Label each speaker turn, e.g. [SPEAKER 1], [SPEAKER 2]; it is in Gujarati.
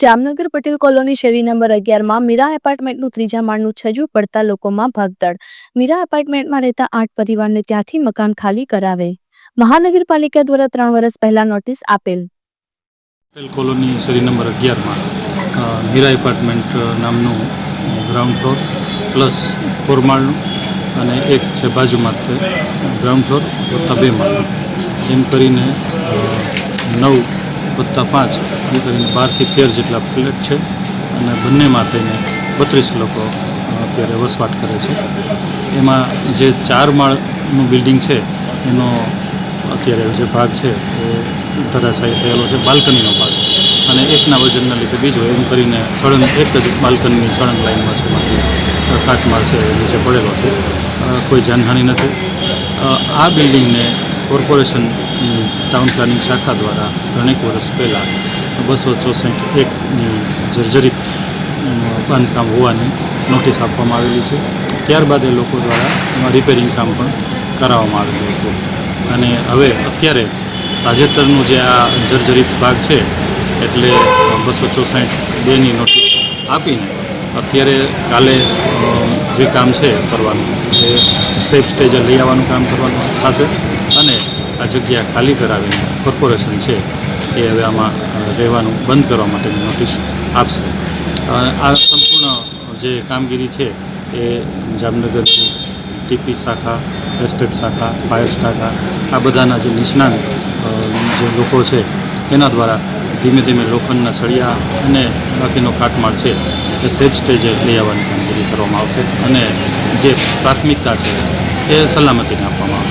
[SPEAKER 1] જામનગર પટેલ કોલોની શેરી નંબર અગિયારમાં મીરા એપાર્ટમેન્ટનું ત્રીજા માળનું છજુ પડતા લોકોમાં ભાગદડ. મીરા એપાર્ટમેન્ટમાં રહેતા આઠ પરિવારને ત્યાંથી મકાન ખાલી કરાવે. મહાનગરપાલિકા દ્વારા ત્રણ વર્ષ પહેલા નોટિસ આપેલ.
[SPEAKER 2] પટેલ કોલોની શેરી નંબર અગિયારમાં મીરા એપાર્ટમેન્ટ નામનું ગ્રાઉન્ડ ફ્લોર પ્લસ ફોર માળનું અને એક છે બાજુમાં ગ્રાઉન્ડ ફ્લોર બે માળનું. એમ કરીને નવ વત્તા પાંચ એ કરીને બારથી તેર જેટલા ફ્લેટ છે અને બંનેમાં થઈને બત્રીસ લોકો અત્યારે વસવાટ કરે છે. એમાં જે ચાર માળનું બિલ્ડિંગ છે, એનો અત્યારે જે ભાગ છે, એ ધરાશાયી થયેલો છે, બાલ્કનીનો ભાગ. અને એકના વજનના લીધે બીજો એમ કરીને સળંગ, એક જ બાલ્કનીની સળંગ લાઈનમાં છે એમાંથી કાટમાળ છે, એ નીચે પડેલો છે. કોઈ જાનહાનિ નથી. આ બિલ્ડિંગને કોર્પોરેશન ટાઉન પ્લાનિંગ શાખા દ્વારા ત્રણેક વર્ષ પહેલાં બસો ચોસઠ એકની જર્જરિત બાંધકામ હોવાની નોટિસ આપવામાં આવેલી છે. ત્યારબાદ એ લોકો દ્વારા રિપેરિંગ કામ પણ કરાવવામાં આવેલું હતું. અને હવે અત્યારે તાજેતરનું જે આ જર્જરિત ભાગ છે, એટલે બસો ચોસઠ બેની નોટિસ આપીને અત્યારે કાલે જે કામ છે કરવાનું, એ સેફ સ્ટેજે લઈ આવવાનું કામ કરવાનું થશે. અને આ જગ્યા ખાલી કરાવીને કોર્પોરેશન છે, એ હવે આમાં રહેવાનું બંધ કરવા માટેની નોટિસ આપશે. આ સંપૂર્ણ જે કામગીરી છે, એ જામનગરની ટીપી શાખા, એસ્ટેટ શાખા, ફાયર શાખા, આ બધાના જે નિષ્ણાંત જે લોકો છે, એના દ્વારા ધીમે ધીમે લોખંડના સળિયા અને બાકીનો કાટમાળ છે, એ સેફ સ્ટેજે લઈ આવવાની કામગીરી કરવામાં આવશે. અને જે પ્રાથમિકતા છે, એ સલામતીને